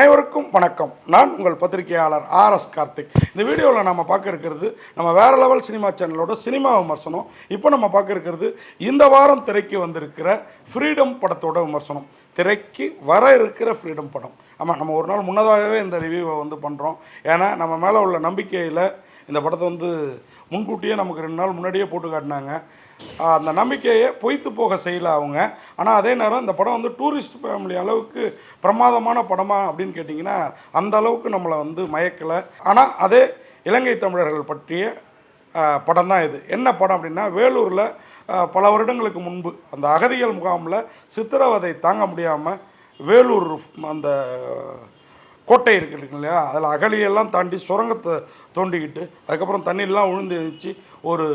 அனைவருக்கும் வணக்கம். நான் உங்கள் பத்திரிகையாளர் ஆர் எஸ் கார்த்திக். இந்த வீடியோவில் நம்ம பார்க்க இருக்கிறது நம்ம வேற லெவல் சினிமா சேனலோட சினிமா விமர்சனம். இப்போ நம்ம பார்க்க இருக்கிறது இந்த வாரம் திரைக்கு வந்திருக்கிற ஃப்ரீடம் படத்தோட விமர்சனம். திரைக்கு வர இருக்கிற ஃப்ரீடம் படம். ஆமாம் நம்ம ஒரு நாள் முன்னதாகவே இந்த ரிவ்யூவை வந்து பண்ணுறோம் ஏன்னா நம்ம மேலே உள்ள நம்பிக்கையில் இந்த படத்தை வந்து முன்கூட்டியே நமக்கு ரெண்டு நாள் முன்னாடியே போட்டு காட்டினாங்க. அந்த நம்பிக்கையை பொய்த்து போக செய்யல அவங்க. ஆனால் அதே நேரம் இந்த படம் வந்து டூரிஸ்ட் ஃபேமிலி அளவுக்கு பிரமாதமான படமா அப்படின்னு கேட்டிங்கன்னா அந்த அளவுக்கு நம்மளை வந்து மயக்கலை. ஆனால் அதே இலங்கை தமிழர்கள் பற்றிய படம் தான் இது. என்ன படம் அப்படின்னா வேலூரில் பல வருடங்களுக்கு முன்பு அந்த அகதிகள் முகாமில் சித்திரவதை தாங்க முடியாமல் வேலூர் அந்த கோட்டை இருக்கு இல்லையா? அதில் அகலியெல்லாம் தாண்டி சுரங்கத்தை தோண்டிக்கிட்டு அதுக்கப்புறம் தண்ணியெல்லாம் விழுந்துச்சு ஒரு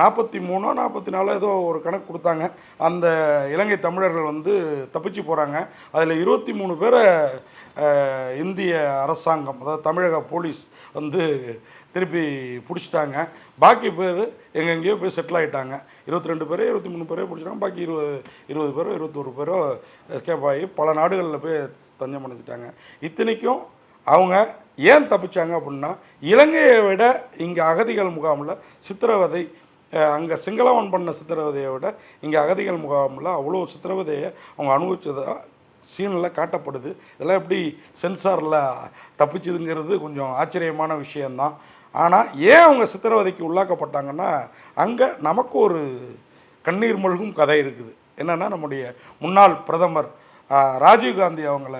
நாற்பத்தி மூணோ நாற்பத்தி நாலோ ஏதோ ஒரு கணக்கு கொடுத்தாங்க. அந்த இலங்கை தமிழர்கள் வந்து தப்பிச்சு போகிறாங்க அதில் இருபத்தி மூணு பேரை இந்திய அரசாங்கம் அதாவது தமிழக போலீஸ் வந்து திருப்பி பிடிச்சிட்டாங்க. பாக்கி பேர் எங்கெங்கேயோ போய் செட்டில் ஆகிட்டாங்க இருபத்தி ரெண்டு பேரோ இருபத்தி மூணு பேரோ பிடிச்சிட்டாங்க. பாக்கி இருபது இருபது பேரோ இருபத்தொரு பேரோ எஸ்கேப் ஆகி பல நாடுகளில் போய் தஞ்சம் அடைஞ்சிட்டாங்க. இத்தனைக்கும் அவங்க ஏன் தப்பிச்சாங்க அப்படின்னா இலங்கையை விட இங்கே அகதிகள் முகாமில் சித்திரவதை அங்கே சிங்களவன் பண்ண சித்திரவதையை விட இங்கே அகதிகள் முகாமில் அவ்வளோ சித்திரவதையை அவங்க அனுபவிச்சதாக சீனில் காட்டப்படுது. இதெல்லாம் எப்படி சென்சாரில் தப்பிச்சுதுங்கிறது கொஞ்சம் ஆச்சரியமான விஷயந்தான் ஆனால் ஏன் அவங்க சித்திரவதைக்கு உள்ளாக்கப்பட்டாங்கன்னா அங்கே நமக்கு ஒரு கண்ணீர் மல்கும் கதை இருக்குது. என்னென்னா நம்முடைய முன்னாள் பிரதமர் ராஜீவ்காந்தி அவங்கள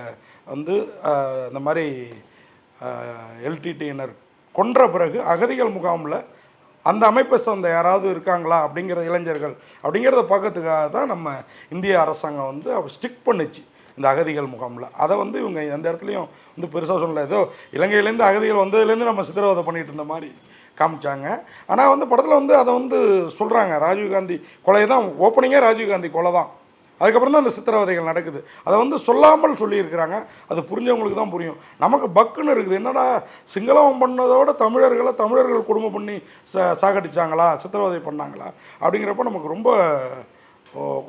வந்து இந்த மாதிரி எல்டிடியினர் கொன்ற பிறகு அகதிகள் முகாமில் அந்த அமைப்பை சேர்ந்த யாராவது இருக்காங்களா அப்படிங்கிற இளைஞர்கள் அப்படிங்கிறத பார்க்கறதுக்காக தான் நம்ம இந்திய அரசாங்கம் வந்து ஸ்டிக் பண்ணுச்சு இந்த அகதிகள் முகாமில். அதை வந்து இவங்க எந்த இடத்துலையும் வந்து பெருசாக சொல்லலை. ஏதோ இலங்கையிலேருந்து அகதிகள் வந்ததுலேருந்து நம்ம சித்திரவதை பண்ணிட்டு இருந்த மாதிரி காமிச்சாங்க. ஆனால் வந்து படத்தில் வந்து அதை வந்து சொல்கிறாங்க ராஜீவ்காந்தி கொலை தான் ஓப்பனிங்கே ராஜீவ்காந்தி கொலை தான் அதுக்கப்புறம் தான் அந்த சித்திரவதைகள் நடக்குது. அதை வந்து சொல்லாமல் சொல்லியிருக்கிறாங்க. அது புரிஞ்சவங்களுக்கு தான் புரியும். நமக்கு பக்குன்னு இருக்குது. என்னடா சிங்களம் பண்ணதோட தமிழர்களை தமிழர்கள் குடும்பம் பண்ணி ச சாகடிச்சாங்களா? சித்திரவதை பண்ணாங்களா? அப்படிங்கிறப்ப நமக்கு ரொம்ப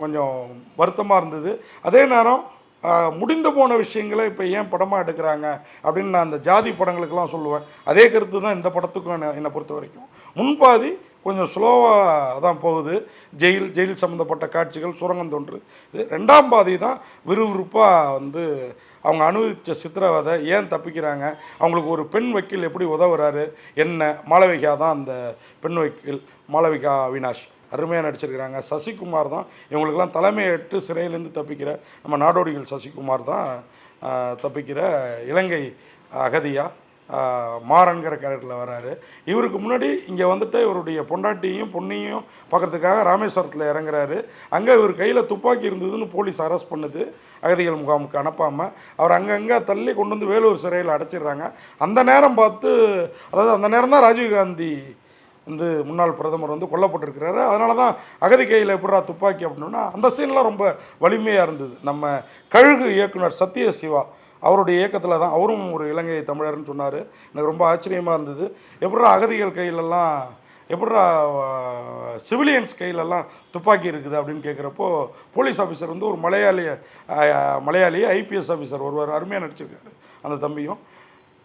கொஞ்சம் வருத்தமாக இருந்தது. அதே நேரம் முடிந்து போன விஷயங்களை இப்போ ஏன் படமாக எடுக்கிறாங்க? அப்படின்னு நான் அந்த ஜாதி படங்களுக்கெல்லாம் சொல்லுவேன். அதே கருத்து தான் இந்த படத்துக்கும் என்ன என்னை பொறுத்த வரைக்கும் முன்பாதி கொஞ்சம் ஸ்லோவாக தான் போகுது. ஜெயில் ஜெயில் சம்மந்தப்பட்ட காட்சிகள் சுரங்கம் தோன்று இது ரெண்டாம் பாதி தான் விறுவிறுப்பாக வந்து அவங்க அனுபவித்த சித்திரவதை ஏன் தப்பிக்கிறாங்க? அவங்களுக்கு ஒரு பெண் வக்கீல் எப்படி உதவுறாரு? என்ன? மாளவிகா தான் அந்த பெண் வக்கீல். மாளவிகா அவினாஷ். அருமையாக நடிச்சிருக்கிறாங்க. சசிகுமார் தான் இவங்களுக்கெல்லாம் தலைமையேற்று சிறையிலேருந்து தப்பிக்கிற நம்ம நாடோடிகள் சசிகுமார் தான் தப்பிக்கிற இலங்கை அகதியாக மாறன்கிற கேரக்டரில் வராரு. இவருக்கு முன்னாடி இங்கே வந்துட்டு இவருடைய பொண்டாட்டியும் பொண்ணையும் பார்க்கறதுக்காக ராமேஸ்வரத்தில் இறங்குறாரு. அங்கே இவர் கையில் துப்பாக்கி இருந்ததுன்னு போலீஸ் அரெஸ்ட் பண்ணுது. அகதிகள் முகாமுக்கு அனுப்பாமல் அவர் அங்கங்கே தள்ளி கொண்டு வந்து வேலூர் சிறையில் அடைச்சிடுறாங்க. அந்த நேரம் பார்த்து அதாவது அந்த நேரம் தான் ராஜீவ்காந்தி வந்து முன்னாள் பிரதமர் வந்து கொல்லப்பட்டிருக்கிறாரு. அதனால தான் அகதி கையில் எப்படா துப்பாக்கி அப்படின்னா அந்த சீன்லாம் ரொம்ப வலிமையாக இருந்தது. நம்ம கழுகு இயக்குனர் சத்ய சிவா அவருடைய இயக்கத்தில் தான் அவரும் ஒரு இலங்கை தமிழர்னு சொன்னார். எனக்கு ரொம்ப ஆச்சரியமாக இருந்தது. எப்படா அகதிகள் கையிலெல்லாம் எப்படா சிவிலியன்ஸ் கையிலெல்லாம் துப்பாக்கி இருக்குது அப்படின்னு கேட்குறப்போ போலீஸ் ஆஃபீஸர் வந்து ஒரு மலையாளிய மலையாளிய ஐபிஎஸ் ஆஃபீஸர் ஒருவர் அருமையாக நடிச்சிருக்காரு அந்த தம்பியும்.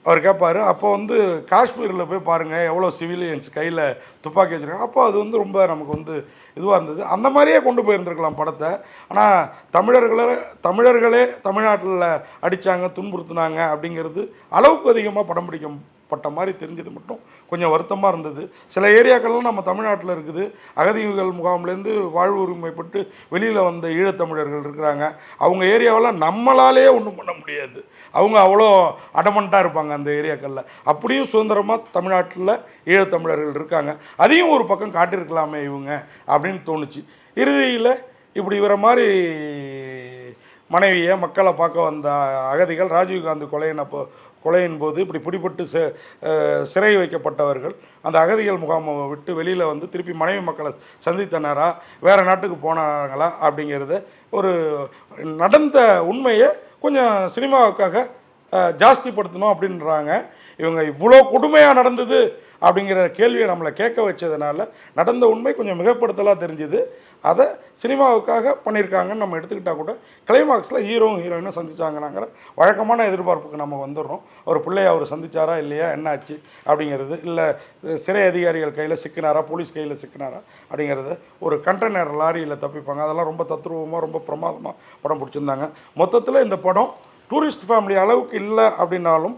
அவர் கேட்பார் அப்போ வந்து காஷ்மீரில் போய் பாருங்கள் எவ்வளோ சிவிலியன்ஸ் கையில் துப்பாக்கி வச்சுருக்காங்க. அப்போ அது வந்து ரொம்ப நமக்கு வந்து இதுவாக இருந்தது. அந்த மாதிரியே கொண்டு போயிருந்துருக்கலாம் படத்தை. ஆனால் தமிழர்களை தமிழர்களே தமிழ்நாட்டில் அடித்தாங்க துன்புறுத்தினாங்க அப்படிங்கிறது அளவுக்கு அதிகமாக படம் பிடிக்கப்பட்ட மாதிரி தெரிஞ்சது மட்டும் கொஞ்சம் வருத்தமாக இருந்தது. சில ஏரியாக்கள்லாம் நம்ம தமிழ்நாட்டில் இருக்குது. அகதிகள் முகாம்லேருந்து வாழ்வு உரிமைப்பட்டு வெளியில் வந்த ஈழத்தமிழர்கள் இருக்கிறாங்க. அவங்க ஏரியாவில் நம்மளாலேயே ஒன்றும் பண்ண முடியாது. அவங்க அவ்வளோ அடமண்ட்டாக இருப்பாங்க அந்த ஏரியாக்களில். அப்படியும் சுதந்திரமாக தமிழ்நாட்டில் ஈழத்தமிழர்கள் இருக்காங்க. அதையும் ஒரு பக்கம் காட்டியிருக்கலாமே இவங்க அப்படின்னு தோணுச்சு. இறுதியில் இப்படி இவரை மாதிரி மனைவியை மக்களை பார்க்க வந்த அகதிகள் ராஜீவ்காந்தி கொலையினப்போ கொலையின் போது இப்படி பிடிபட்டு சிறை வைக்கப்பட்டவர்கள் அந்த அகதிகள் முகாமை விட்டு வெளியில் வந்து திருப்பி மனைவி மக்களை சந்தித்தனரா வேறு நாட்டுக்கு போனாங்களா அப்படிங்கிறத ஒரு நடந்த உண்மையை கொஞ்சம் சினிமாவுக்காக ஜாஸ்திப்படுத்தணும் அப்படின்றாங்க. இவங்க இவ்வளோ கொடுமையாக நடந்தது அப்படிங்கிற கேள்வியை நம்மளை கேட்க வச்சதுனால நடந்த உண்மை கொஞ்சம் மிகப்படுத்தலாக தெரிஞ்சுது. அதை சினிமாவுக்காக பண்ணியிருக்காங்கன்னு நம்ம எடுத்துக்கிட்டால் கூட கிளைமாக்ஸில் ஹீரோவும் ஹீரோயினும் சந்திச்சாங்கனாங்கிற வழக்கமான எதிர்பார்ப்புக்கு நம்ம வந்துடுறோம். ஒரு பிள்ளையை அவர் சந்திச்சாரா இல்லையா என்னாச்சு அப்படிங்கிறது இல்லை சிறை அதிகாரிகள் கையில் சிக்கினாரா போலீஸ் கையில் சிக்கினாரா அப்படிங்கிறது ஒரு கண்டெய்னர் லாரியில் தப்பிப்பாங்க. அதெல்லாம் ரொம்ப தத்ரூபமாக ரொம்ப பிரமாதமாக படம் பிடிச்சிருந்தாங்க. மொத்தத்தில் இந்த படம் டூரிஸ்ட் ஃபேமிலி அளவுக்கு இல்லை அப்படின்னாலும்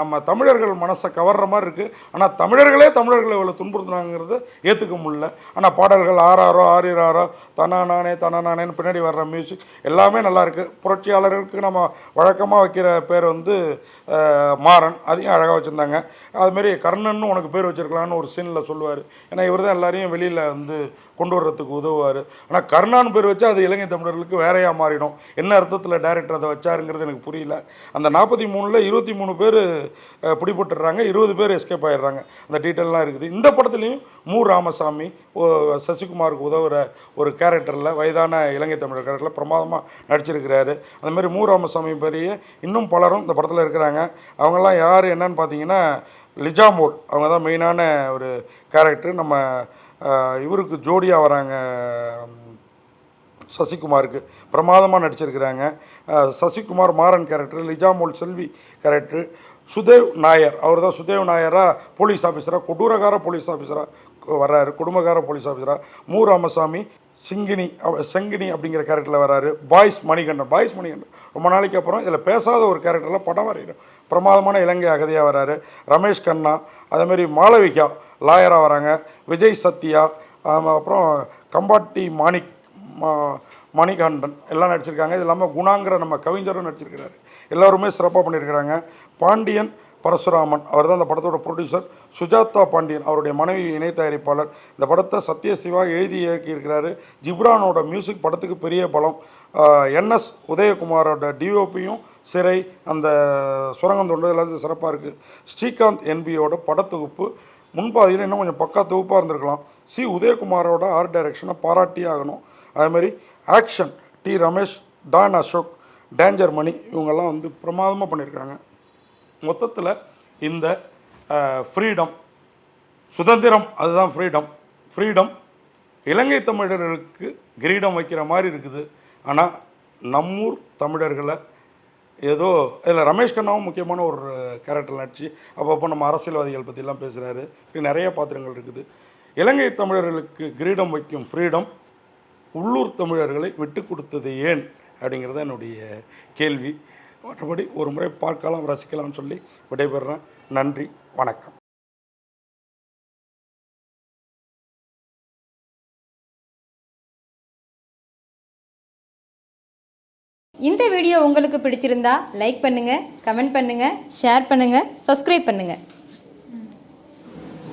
நம்ம தமிழர்கள் மனசை கவர்ற மாதிரி இருக்குது ஆனால் தமிழர்களே தமிழர்களை இவ்வளோ துன்புறுத்துனாங்கிறத ஏற்றுக்க முடியல. ஆனால் பாடல்கள் ஆறாரோ ஆறிராரோ தனா நானே தனா நானேன்னு பின்னாடி வர்ற மியூசிக் எல்லாமே நல்லாயிருக்கு புரட்சியாளர்களுக்கு நம்ம வழக்கமாக வைக்கிற பேர் வந்து மாறன். அதையும் அழகாக வச்சுருந்தாங்க. அதுமாரி கர்ணன்னு உனக்கு பேர் வச்சிருக்கலாம்னு ஒரு சீனில் சொல்லுவார். ஏன்னா இவர் தான் எல்லாரையும் வெளியில் வந்து கொண்டு வர்றதுக்கு உதவுவார். ஆனால் கர்ணான்னு பேர் வச்சா அது இலங்கை தமிழர்களுக்கு வேறையாக மாறிடும். என்ன அர்த்தத்தில் டேரக்டர் அதை வச்சாருங்கிறது எனக்கு புரியல. அந்த நாற்பத்தி மூணில் இருபத்தி மூணு பேர் பிடிபட்டுடுறாங்க. இருபது பேர் எஸ்கேப் ஆயிடுறாங்க. அந்த டீட்டெயிலெலாம் இருக்குது. இந்த படத்துலையும் மு. ராமசாமி ஓ, சசிகுமாருக்கு உதவுற ஒரு கேரக்டரில் வயதான இலங்கை தமிழர் கேரக்டரில் பிரமாதமாக நடிச்சிருக்கிறாரு. அந்தமாரி மு. ராமசாமி பெரிய இன்னும் பலரும் இந்த படத்தில் இருக்கிறாங்க. அவங்கெல்லாம் யார் என்னன்னு பார்த்தீங்கன்னா லிஜாமோல். அவங்க தான் மெயினான ஒரு கேரக்டர் நம்ம இவருக்கு ஜோடியாக வராங்க சசிகுமாருக்கு பிரமாதமாக நடிச்சிருக்கிறாங்க. Sasikumar Maran character Lijomol Selvi character Sudev Nair. அவர் தான் சுதேவ் நாயராக போலீஸ் ஆஃபீஸராக கொடூரகார போலீஸ் ஆஃபீஸராக வர்றாரு. குடும்பகார போலீஸ் ஆஃபீஸராக மு. ராமசாமி சிங்கினி செங்கினி அப்படிங்கிற கேரக்டரில் வராரு பாய்ஸ் மணிகண்டன். பாய்ஸ் மணிகண்டன். ரொம்ப நாளைக்கு அப்புறம் இதில் பேசாத ஒரு கேரக்டரில் படம் வரைகிறோம் பிரமாதமான இலங்கை அகதியாக வராரு ரமேஷ் கண்ணா அதேமாரி மாளவிகா லாயராக வராங்க. விஜய் சத்யா அப்புறம் கம்பாட்டி மாணிக் மணிகண்டன் எல்லாம் நடிச்சிருக்காங்க. இது இல்லாமல் குணாங்கிற நம்ம கவிஞரும் நடிச்சிருக்கிறாரு. எல்லாருமே சிறப்பாக பண்ணியிருக்கிறாங்க பாண்டியன் பரசுராமன் அவர் தான் அந்த படத்தோட ப்ரொடியூசர் சுஜாதா பாண்டியன் அவருடைய மனைவி இணை தயாரிப்பாளர். இந்த படத்தை சத்யசிவா எழுதி இயக்கியிருக்கிறாரு. ஜிப்ரானோட மியூசிக் படத்துக்கு பெரிய பலம். என்எஸ் உதயகுமாரோட டிஓபியும் சிறை அந்த சுரங்கம் தொண்டு எல்லாத்தையும் சிறப்பாக இருக்குது ஸ்ரீகாந்த் என்பியோட படத்தொகுப்பு முன்பாதியில் இன்னும் கொஞ்சம் பக்கா தொகுப்பாக இருந்திருக்கலாம். சி உதயகுமாரோட ஆர்ட் டைரக்ஷனை பாராட்டியே ஆகணும். அதேமாதிரி action T Ramesh don Ashok danger Mani இவங்கெல்லாம் வந்து பிரமாதமாக பண்ணியிருக்காங்க. மொத்தத்தில் இந்த ஃப்ரீடம் சுதந்திரம் அதுதான் ஃப்ரீடம் ஃப்ரீடம் இலங்கை தமிழர்களுக்கு கிரீடம் வைக்கிற மாதிரி இருக்குது. ஆனால் நம்மூர் தமிழர்களை ஏதோ இதில் ரமேஷ் கண்ணாவும் முக்கியமான ஒரு கேரக்டர் நடிச்சு அப்பப்போ நம்ம அரசியல்வாதிகள் பற்றிலாம் பேசுகிறாரு இப்படி நிறைய பாத்திரங்கள் இருக்குது. இலங்கை தமிழர்களுக்கு கிரீடம் வைக்கும் ஃப்ரீடம் உள்ளூர் தமிழர்களை விட்டு கொடுத்தது ஏன் அப்படிங்கிறது என்னுடைய கேள்வி. மற்றபடி ஒரு முறை பார்க்கலாம் ரசிக்கலாம்னு சொல்லி விடைபெறுறேன். நன்றி வணக்கம். இந்த வீடியோ உங்களுக்கு பிடிச்சிருந்தா லைக் பண்ணுங்கள் கமெண்ட் பண்ணுங்கள் ஷேர் பண்ணுங்கள் சப்ஸ்கிரைப் பண்ணுங்கள்